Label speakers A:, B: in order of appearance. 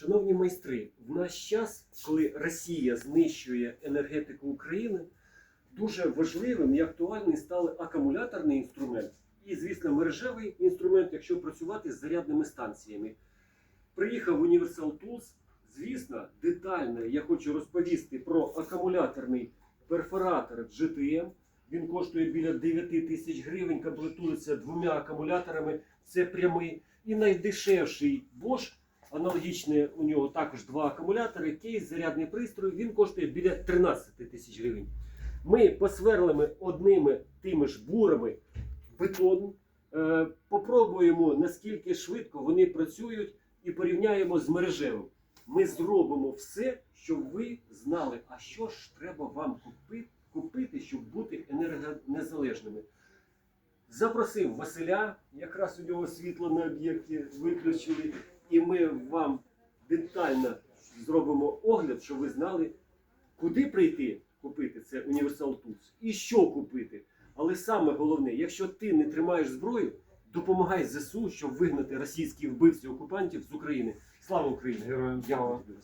A: Шановні майстри, в наш час, коли Росія знищує енергетику України, дуже важливим і актуальним стали акумуляторний інструмент і, звісно, мережевий інструмент, якщо працювати з зарядними станціями. Приїхав Universal Tools. Звісно, детально я хочу розповісти про акумуляторний перфоратор GTM. Він коштує біля 9 тисяч гривень, комплектується двома акумуляторами. Це прямий. І найдешевший Bosch, аналогічний у нього також два акумулятори, кейс, зарядний пристрій, він коштує біля 13 тисяч гривень. Ми посверлимо одними тими ж бурами бетон, е, попробуємо наскільки швидко вони працюють і порівняємо з мережевим. Ми зробимо все, щоб ви знали, а що ж треба вам купити щоб бути енергонезалежними. Запросив Василя, якраз у нього світло на об'єкті виключили, і ми вам детально зробимо огляд, щоб ви знали, куди прийти купити це універсал Tools і що купити. Але саме головне, якщо ти не тримаєш зброю, допомагай ЗСУ, щоб вигнати російських вбивців окупантів з України. Слава Україні!
B: Героям слава.
A: Дякую.